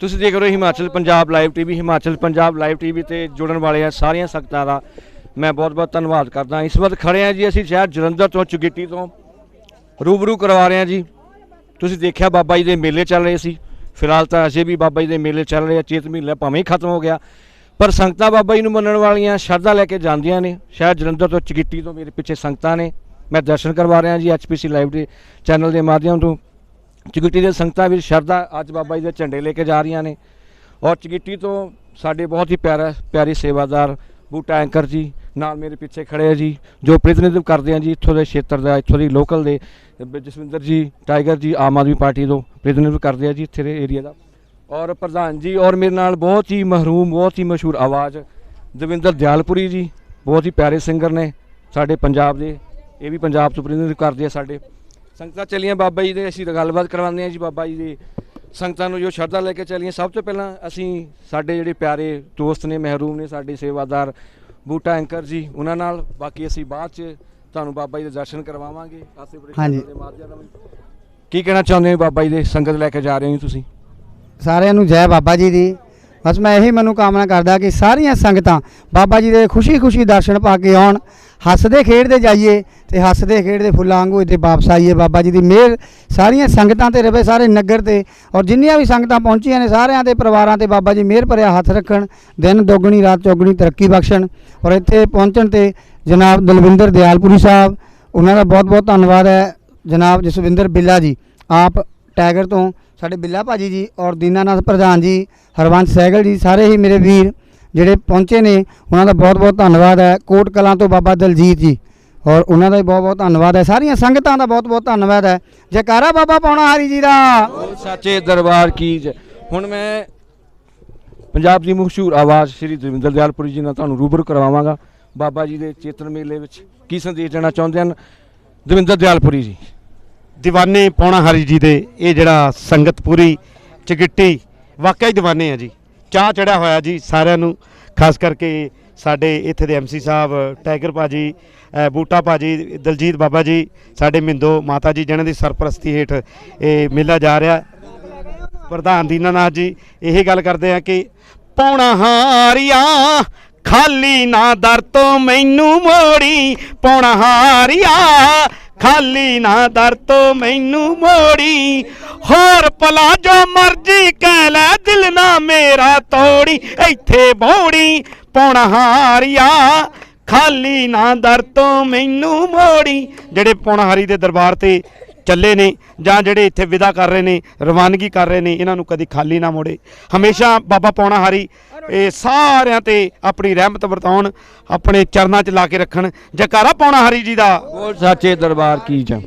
ਤੁਸੀਂ ਦੇਖ ਰਹੇ ਹੋ Himachal Punjab live TV, Himachal Punjab live TV ਤੇ ਜੁੜਨ ਵਾਲੇ ਆ ਸਾਰੀਆਂ ਸੰਗਤਾਂ ਦਾ। ਮੈਂ ਬਹੁਤ-ਬਹੁਤ ਧੰਨਵਾਦ ਕਰਦਾ ਇਸ ਵਕਤ ਖੜੇ ਆ ਜੀ, ਅਸੀਂ ਸ਼ਹਿਰ ਜਲੰਧਰ ਤੋਂ, ਚੁਗਿੱਟੀ ਤੋਂ। ਰੂਬਰੂ ਕਰਵਾ ਰਹੇ ਆ ਜੀ। ਤੁਸੀਂ ਦੇਖਿਆ ਬਾਬਾ ਜੀ ਦੇ ਮੇਲੇ ਚੱਲ ਰਹੇ ਸੀ। ਫਿਲਹਾਲ ਤਾਂ ਅਜੇ ਵੀ ਬਾਬਾ ਜੀ ਦੇ ਮੇਲੇ ਚੱਲ ਰਹੇ ਆ। ਚੇਤ ਮਹੀਨਾ ਭਾਵੇਂ ਖਤਮ ਹੋ ਗਿਆ। ਪਰ ਸੰਗਤਾਂ ਬਾਬਾ ਜੀ ਨੂੰ ਮੰਨਣ ਵਾਲੀਆਂ ਸ਼ਰਧਾ ਲੈ ਕੇ ਜਾਂਦੀਆਂ ਨੇ। ਸ਼ਹਿਰ ਜਲੰਧਰ ਤੋਂ, ਚੁਗਿੱਟੀ ਤੋਂ ਮੇਰੇ ਪਿੱਛੇ ਸੰਗਤਾਂ ਨੇ। ਮੈਂ ਦਰਸ਼ਨ ਕਰਵਾ ਰਿਹਾ ਜੀ, ਐਚਪੀਸੀ ਲਾਈਵ ਦੇ ਚੈਨਲ ਦੇ ਮਾਧਿਅਮ ਤੋਂ। ਚੁਗਿੱਟੀ ਦੇ ਸੰਗਤਾਂ ਵੀ ਸ਼ਰਧਾ ਅੱਜ ਬਾਬਾ ਜੀ ਦੇ ਝੰਡੇ ਲੈ ਕੇ ਜਾ ਰਹੀਆਂ ਨੇ। ਔਰ ਚੁਗਿੱਟੀ ਤੋਂ ਸਾਡੇ ਬਹੁਤ ਹੀ ਪਿਆਰਾ, ਪਿਆਰੀ ਸੇਵਾਦਾਰ ਬੂਟਾ ਐਂਕਰ ਜੀ, ਨਾਲ ਮੇਰੇ ਪਿੱਛੇ ਖੜੇ ਆ ਜੀ, ਜੋ ਪ੍ਰਤੀਨਿਧਿਤਵ ਕਰਦੇ ਆ ਜੀ, ਇੱਥੋਂ ਦੇ ਖੇਤਰ ਦਾ, ਇੱਥੋਂ ਦੀ ਲੋਕਲ ਦੇ ਜਸਵਿੰਦਰ ਜੀ, ਟਾਈਗਰ ਜੀ, ਆਮ ਆਦਮੀ ਪਾਰਟੀ ਤੋਂ ਪ੍ਰਤੀਨਿਧਿਤਵ ਕਰਦੇ ਆ ਜੀ ਇੱਥੇ ਦੇ ਏਰੀਆ ਦਾ। ਔਰ ਪ੍ਰਧਾਨ ਜੀ, ਔਰ ਮੇਰੇ ਨਾਲ ਬਹੁਤ ਹੀ ਮਹਰੂਮ, ਬਹੁਤ ਹੀ ਮਸ਼ਹੂਰ ਆਵਾਜ਼ ਦਵਿੰਦਰ ਦਿਆਲਪੁਰੀ ਜੀ, ਬਹੁਤ ਹੀ ਪਿਆਰੇ ਸਿੰਗਰ ਨੇ ਸਾਡੇ ਪੰਜਾਬ ਦੇ, ਇਹ ਵੀ ਪੰਜਾਬ ਤੋਂ ਪ੍ਰਤੀਨਿਧਿਤਵ ਕਰਦੇ ਆ ਸਾਡੇ। ਸੰਗਤਾਂ ਚੱਲੀਆਂ ਬਾਬਾ ਜੀ ਦੇ ਅਸੀਂ ਗੱਲਬਾਤ ਕਰਵਾਉਂਦੇ ਆ ਜੀ ਬਾਬਾ ਜੀ ਦੇ। ਸੰਗਤਾਂ ਨੂੰ ਜੋ ਸ਼ਰਧਾ ਲੈ ਕੇ ਚੱਲੀਆਂ ਸਭ ਤੋਂ ਪਹਿਲਾਂ ਅਸੀਂ ਸਾਡੇ ਜਿਹੜੇ ਪਿਆਰੇ ਦੋਸਤ ਨੇ ਮਹਿਰੂਮ ਨੇ ਸਾਡੇ ਸੇਵਾਦਾਰ ਬੂਟਾ ਐਂਕਰ ਜੀ ਉਹਨਾਂ ਨਾਲ ਬਾਕੀ ਅਸੀਂ ਬਾਅਦ ਚ ਤੁਹਾਨੂੰ ਬਾਬਾ ਜੀ ਦੇ ਦਰਸ਼ਨ ਕਰਵਾਵਾਂਗੇ। ਆਸੇ ਹਾਂਜੀ। ਦੇ ਮਾਧਿਅਮ ਕੀ ਕਹਿਣਾ ਚਾਹੁੰਦੇ ਹੋ ਬਾਬਾ ਜੀ ਦੇ ਸੰਗਤ ਲੈ ਕੇ ਜਾ ਰਹੇ ਹੋ ਤੁਸੀਂ? ਸਾਰਿਆਂ ਨੂੰ ਜੈ ਬਾਬਾ ਜੀ ਦੀ। ਬਸ ਮੈਂ ਇਹੀ ਮੈਨੂੰ ਕਾਮਨਾ ਕਰਦਾ ਕਿ ਸਾਰੀਆਂ ਸੰਗਤਾਂ ਬਾਬਾ ਜੀ ਦੇ ਖੁਸ਼ੀ-ਖੁਸ਼ੀ ਦਰਸ਼ਨ ਪਾ ਕੇ ਆਉਣ, ਹੱਸਦੇ ਖੇਡਦੇ ਜਾਈਏ ਤੇ ਹੱਸਦੇ ਖੇਡਦੇ ਫੁੱਲਾਂ ਵਾਂਗੂ ਇੱਥੇ ਵਾਪਸ ਆਈਏ। ਬਾਬਾ ਜੀ ਦੀ ਮਿਹਰ ਸਾਰੀਆਂ ਸੰਗਤਾਂ ਤੇ ਰਵੇ, ਸਾਰੇ ਨਗਰ ਤੇ ਔਰ ਜਿੰਨੀਆਂ ਵੀ ਸੰਗਤਾਂ ਪਹੁੰਚੀਆਂ ਨੇ ਸਾਰਿਆਂ ਦੇ ਪਰਿਵਾਰਾਂ ਤੇ ਬਾਬਾ ਜੀ ਮਿਹਰ ਭਰਿਆ ਹੱਥ ਰੱਖਣ, ਦਿਨ ਦੋਗਣੀ, ਰਾਤ ਚੌਗਣੀ ਤਰੱਕੀ ਬਖਸ਼ਣ। ਔਰ ਇੱਥੇ ਪਹੁੰਚਣ ਤੇ ਜਨਾਬ ਦਲਵਿੰਦਰ ਦਿਆਲਪੁਰੀ ਸਾਹਿਬ, ਉਹਨਾਂ ਦਾ ਬਹੁਤ-ਬਹੁਤ ਧੰਨਵਾਦ ਹੈ। ਜਨਾਬ ਜਸਵਿੰਦਰ ਬਿੱਲਾ ਜੀ, ਆਪ ਟਾਈਗਰ ਤੋਂ ਸਾਡੇ ਬਿੱਲਾ ਭਾਜੀ ਜੀ ਔਰ ਦੀਨਾਨਾਥ ਪ੍ਰਧਾਨ ਜੀ ਹਰਵੰਤ ਸਹਿਗਲ ਜੀ, ਸਾਰੇ ਹੀ ਮੇਰੇ ਵੀਰ ਜਿਹੜੇ ਪਹੁੰਚੇ ਨੇ, ਉਹਨਾਂ ਦਾ ਬਹੁਤ-ਬਹੁਤ ਧੰਨਵਾਦ ਹੈ। ਕੋਟ ਕਲਾਂ ਤੋਂ ਬਾਬਾ ਦਲਜੀਤ ਜੀ ਔਰ ਉਹਨਾਂ ਦਾ ਵੀ ਬਹੁਤ-ਬਹੁਤ ਧੰਨਵਾਦ ਹੈ। ਸਾਰੀਆਂ ਸੰਗਤਾਂ ਦਾ ਬਹੁਤ-ਬਹੁਤ ਧੰਨਵਾਦ ਹੈ। ਜੈਕਾਰਾ ਬਾਬਾ ਪਾਉਣਾ ਹਰੀ ਜੀ ਦਾ। ਸੱਚੇ ਦਰਬਾਰ ਕੀ ਜੈ। ਹੁਣ ਮੈਂ ਪੰਜਾਬ ਦੀ ਮਸ਼ਹੂਰ ਆਵਾਜ਼ ਸ਼੍ਰੀ ਦਵਿੰਦਰ ਦਿਆਲਪੁਰੀ ਜੀ ਨਾਲ ਤੁਹਾਨੂੰ ਰੂਬਰੂ ਕਰਵਾਵਾਂਗਾ। ਬਾਬਾ ਜੀ ਦੇ ਚੇਤਨ ਮੇਲੇ ਵਿੱਚ ਕੀ ਸੰਦੇਸ਼ ਦੇਣਾ ਚਾਹੁੰਦੇ ਹਨ? ਦਵਿੰਦਰ ਦਿਆਲਪੁਰੀ ਜੀ। ਦੀਵਾਨੇ ਪੌਣਾ ਹਰੀ ਜੀ ਦੇ ਇਹ ਜਿਹੜਾ ਸੰਗਤ ਪੂਰੀ ਚਗਿੱਟੀ ਵਾਕਿਆ ਹੀ ਦੀਵਾਨੇ ਆ ਜੀ। ਚਾਹ ਚੜਿਆ ਹੋਇਆ ਜੀ ਸਾਰਿਆਂ ਨੂੰ ਖਾਸ ਕਰਕੇ ਸਾਡੇ ਇੱਥੇ ਦੇ ਐਮਸੀ ਸਾਹਿਬ ਟਾਈਗਰ ਭਾਜੀ ਅ, ਬੂਟਾ ਭਾਜੀ ਦਲਜੀਤ ਬਾਬਾ ਜੀ ਸਾਡੇ ਮਿੰਦੋ ਮਾਤਾ ਜੀ ਜਿਹਨਾਂ ਦੀ ਸਰਪ੍ਰਸਤੀ ਹੇਠ ਇਹ ਮੇਲਾ ਜਾ ਰਿਹਾ। ਪ੍ਰਧਾਨ ਦੀਨਾਨਾਥ ਜੀ ਇਹ ਗੱਲ ਕਰਦੇ ਆ ਕਿ ਪੌਣਾ ਹਾਰੀਆਂ ਖਾਲੀ ਨਾ ਦਰ ਤੋਂ ਮੈਨੂੰ ਮੋੜੀ ਪੌਣਾ ਹਾਰੀਆਂ ਖਾਲੀ ਨਾ ਦਰ ਤੋਂ ਮੈਨੂੰ ਮੋੜੀ। ਹੋਰ ਪਲਾ ਜੋ ਮਰਜ਼ੀ ਕਹਿ ਲੈ, ਦਿਲ ਨਾ ਮੇਰਾ ਤੋੜੀ। ਇੱਥੇ ਬੋੜੀ ਪੌਣਾ ਹਾਰੀਆਂ। ਖਾਲੀ ਨਾ ਦਰ ਤੋਂ ਮੈਨੂੰ ਮੋੜੀ। ਜਿਹੜੇ ਪੌਣਾ ਦੇ ਦਰਬਾਰ ਤੇ ਚੱਲੇ ਨੇ ਜਾਂ ਜਿਹੜੇ ਇੱਥੇ ਵਿਦਾ ਕਰ ਰਹੇ ਨੇ ਰਵਾਨਗੀ ਕਰ ਰਹੇ ਨੇ ਇਹਨਾਂ ਨੂੰ ਕਦੀ ਖਾਲੀ ਨਾ ਮੋੜੇ। ਹਮੇਸ਼ਾ ਬਾਬਾ ਪੌਣਾ ਹਰੀ ਇਹ ਸਾਰਿਆਂ ਤੇ ਆਪਣੀ ਰਹਿਮਤ ਵਰਤਾਉਣ ਆਪਣੇ ਚਰਨਾਂ 'ਚ ਲਾ ਕੇ ਰੱਖਣ। ਜੈਕਾਰਾ ਪੌਣਾ ਹਰੀ ਜੀ ਦਾ। ਬੋਲ ਸੱਚੇ ਦਰਬਾਰ ਕੀ ਜੈ?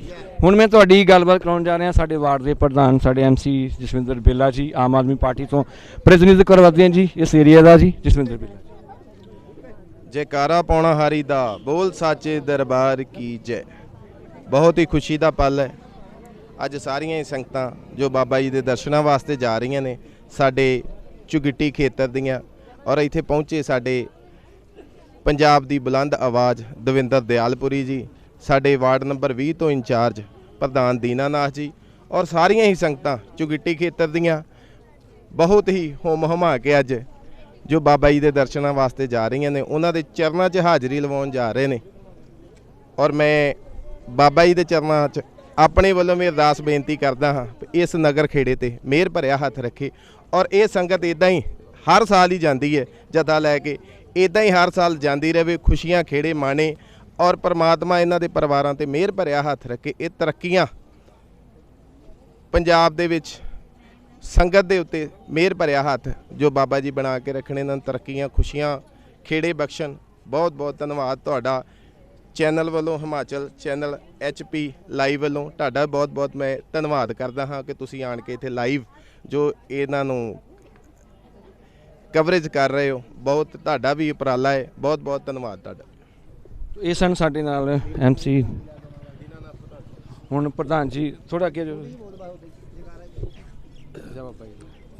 ਹੁਣ ਮੈਂ ਤੁਹਾਡੀ ਗੱਲਬਾਤ ਕਰਾਉਣ ਜਾ ਰਿਹਾ ਸਾਡੇ ਵਾਰਡ ਦੇ ਪ੍ਰਧਾਨ ਸਾਡੇ ਐਮਸੀ ਜਸਵਿੰਦਰ ਬਿੱਲਾ ਜੀ ਆਮ ਆਦਮੀ ਪਾਰਟੀ ਤੋਂ ਪ੍ਰਤੀਨਿਧਿਤਵ ਕਰਵਾਉਂਦੇ ਹਨ ਜੀ ਇਸ ਏਰੀਆ ਦਾ ਜੀ ਜਸਵਿੰਦਰ ਬਿੱਲਾ ਜੈਕਾਰਾ ਪਾਉਣਾ ਹਾਰੀ ਦਾ ਬੋਲ ਸਾਚੇ ਦਰਬਾਰ ਕੀ ਜੈ? ਬਹੁਤ ਹੀ ਖੁਸ਼ੀ ਦਾ ਪਲ ਹੈ। ਅੱਜ ਸਾਰੀਆਂ ਹੀ ਸੰਗਤਾਂ ਜੋ ਬਾਬਾ ਜੀ ਦੇ ਦਰਸ਼ਨਾਂ ਵਾਸਤੇ ਜਾ ਰਹੀਆਂ ਨੇ ਸਾਡੇ ਚੁਗਿੱਟੀ ਖੇਤਰ ਦੀਆਂ ਔਰ ਇੱਥੇ ਪਹੁੰਚੇ ਸਾਡੇ ਪੰਜਾਬ ਦੀ ਬੁਲੰਦ ਆਵਾਜ਼ ਦਵਿੰਦਰ ਦਿਆਲਪੁਰੀ ਜੀ, ਸਾਡੇ ਵਾਰਡ ਨੰਬਰ 20 ਤੋਂ ਇੰਚਾਰਜ ਪ੍ਰਧਾਨ ਦੀਨਾਨਾਥ ਜੀ ਔਰ ਸਾਰੀਆਂ ਹੀ ਸੰਗਤਾਂ ਚੁਗਿੱਟੀ ਖੇਤਰ ਦੀਆਂ ਬਹੁਤ ਹੀ ਹੋਮ ਹਮਾ ਕੇ ਅੱਜ ਜੋ ਬਾਬਾ ਜੀ ਦੇ ਦਰਸ਼ਨਾਂ ਵਾਸਤੇ ਜਾ ਰਹੀਆਂ ਨੇ, ਉਹਨਾਂ ਦੇ ਚਰਨਾਂ 'ਚ ਹਾਜ਼ਰੀ ਲਵਾਉਣ ਜਾ ਰਹੇ ਨੇ ਔਰ ਮੈਂ ਬਾਬਾ ਜੀ ਦੇ ਚਰਨਾਂ 'ਚ ਆਪਣੇ ਵੱਲੋਂ ਵੀ ਅਰਦਾਸ ਬੇਨਤੀ ਕਰਦਾ ਹਾਂ ਵੀ ਇਸ ਨਗਰ ਖੇੜੇ ਤੇ ਮਿਹਰ ਭਰਿਆ ਹੱਥ ਰੱਖੇ ਔਰ ਇਹ ਸੰਗਤ ਇਦਾਂ ਹੀ ਹਰ ਸਾਲ ਹੀ ਜਾਂਦੀ ਹੈ ਜਥਾ ਲੈ ਕੇ। ਇਦਾਂ ਹੀ ਹਰ ਸਾਲ ਜਾਂਦੀ ਰਹੇ, ਖੁਸ਼ੀਆਂ ਖੇੜੇ ਮਾਣੇ ਔਰ ਪ੍ਰਮਾਤਮਾ ਇਹਨਾਂ ਦੇ ਪਰਿਵਾਰਾਂ ਤੇ ਮਿਹਰ ਭਰਿਆ ਹੱਥ ਰੱਖੇ। ਇਹ ਤਰੱਕੀਆਂ ਪੰਜਾਬ ਦੇ ਵਿੱਚ ਸੰਗਤ ਦੇ ਉੱਤੇ ਮਿਹਰ ਭਰਿਆ ਹੱਥ ਜੋ ਬਾਬਾ ਜੀ ਬਣਾ ਕੇ ਰੱਖਣੇ, ਇਹਨਾਂ ਨੂੰ ਤਰੱਕੀਆਂ, ਖੁਸ਼ੀਆਂ, ਖੇੜੇ ਬਖਸ਼ਣ। ਬਹੁਤ ਬਹੁਤ ਧੰਨਵਾਦ ਤੁਹਾਡਾ। ਚੈਨਲ ਵੱਲੋਂ ਹਿਮਾਚਲ ਚੈਨਲ ਐਚਪੀ ਲਾਈਵ ਵੱਲੋਂ ਤੁਹਾਡਾ ਬਹੁਤ ਬਹੁਤ ਮੈਂ ਧੰਨਵਾਦ ਕਰਦਾ ਹਾਂ ਕਿ ਤੁਸੀਂ ਆਣ ਕੇ ਇੱਥੇ ਲਾਈਵ ਜੋ ਇਹਨਾਂ ਨੂੰ ਕਵਰੇਜ ਕਰ ਰਹੇ ਹੋ ਬਹੁਤ ਤੁਹਾਡਾ ਵੀ ਉਪਰਾਲਾ ਹੈ ਬਹੁਤ ਬਹੁਤ ਧੰਨਵਾਦ ਤੁਹਾਡਾ। ਇਹ ਸਨ ਸਾਡੇ ਨਾਲ ਐਮਸੀ ਹੁਣ ਪ੍ਰਧਾਨ ਜੀ ਥੋੜਾ ਅੱਗੇ ਜੋ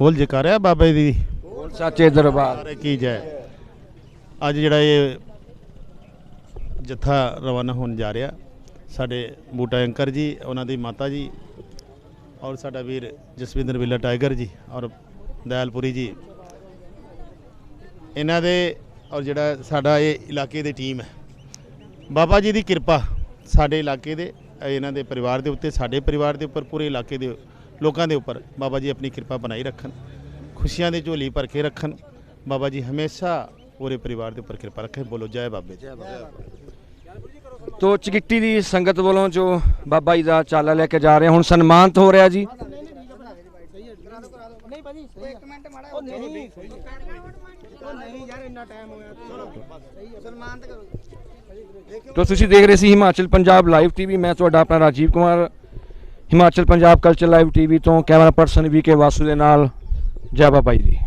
ਬੋਲ ਜੈਕਾਰਾ ਬਾਬਾ ਜੀ ਦੀ। ਬੋਲ ਸੱਚੇ ਦਰਬਾਰ। ਕੀ ਜੈ। ਅੱਜ ਜਿਹੜਾ ਇਹ ਜਥਾ ਰਵਾਨਾ ਹੋਣ ਜਾ ਰਿਹਾ। ਸਾਡੇ ਬੂਟਾ ਅੰਕਰ ਜੀ, ਉਹਨਾਂ ਦੀ ਮਾਤਾ ਜੀ ਔਰ ਸਾਡਾ ਵੀਰ ਜਸਵਿੰਦਰ ਬਿੱਲਾ ਟਾਈਗਰ ਜੀ ਔਰ ਦਇਆਲਪੁਰੀ ਜੀ। ਇਹਨਾਂ ਦੇ ਔਰ ਜਿਹੜਾ ਸਾਡਾ ਇਹ ਇਲਾਕੇ ਦੀ ਟੀਮ ਹੈ। ਬਾਬਾ ਜੀ ਦੀ ਕਿਰਪਾ ਸਾਡੇ ਇਲਾਕੇ ਦੇ, ਇਹਨਾਂ ਦੇ ਪਰਿਵਾਰ ਦੇ ਉੱਤੇ, ਸਾਡੇ ਪਰਿਵਾਰ ਦੇ ਉੱਪਰ, ਪੂਰੇ ਇਲਾਕੇ ਦੇ ਲੋਕਾਂ ਦੇ ਉੱਪਰ ਬਾਬਾ ਜੀ ਆਪਣੀ ਕਿਰਪਾ ਬਣਾਈ ਰੱਖਣ। ਖੁਸ਼ੀਆਂ ਦੀ ਝੋਲੀ ਭਰ ਕੇ ਰੱਖਣ। ਬਾਬਾ ਜੀ ਹਮੇਸ਼ਾ ਪੂਰੇ ਪਰਿਵਾਰ ਦੇ ਉੱਪਰ ਕਿਰਪਾ ਰੱਖੇ ਬੋਲੋ, ਜੈ ਬਾਬੇ। ਜੈ ਤੋ ਚਗਿੱਟੀ ਦੀ ਸੰਗਤ ਵੱਲੋਂ ਜੋ ਬਾਬਾ ਜੀ ਦਾ ਚਾਲਾ ਲੈ ਕੇ ਜਾ ਰਹੇ ਹੁਣ ਸਨਮਾਨਿਤ ਹੋ ਰਿਹਾ ਜੀ। ਤੋ ਤੁਸੀਂ ਦੇਖ ਰਹੇ ਸੀ ਹਿਮਾਚਲ ਪੰਜਾਬ ਲਾਈਵ ਟੀਵੀ ਮੈਂ ਤੁਹਾਡਾ ਆਪਣਾ Rajiv Kumar. Himachal Punjab culture live TV ਤੋਂ camera person V K Vasu ਦੇ ਨਾਲ ਜੈ ਬਾਬਾ ਜੀ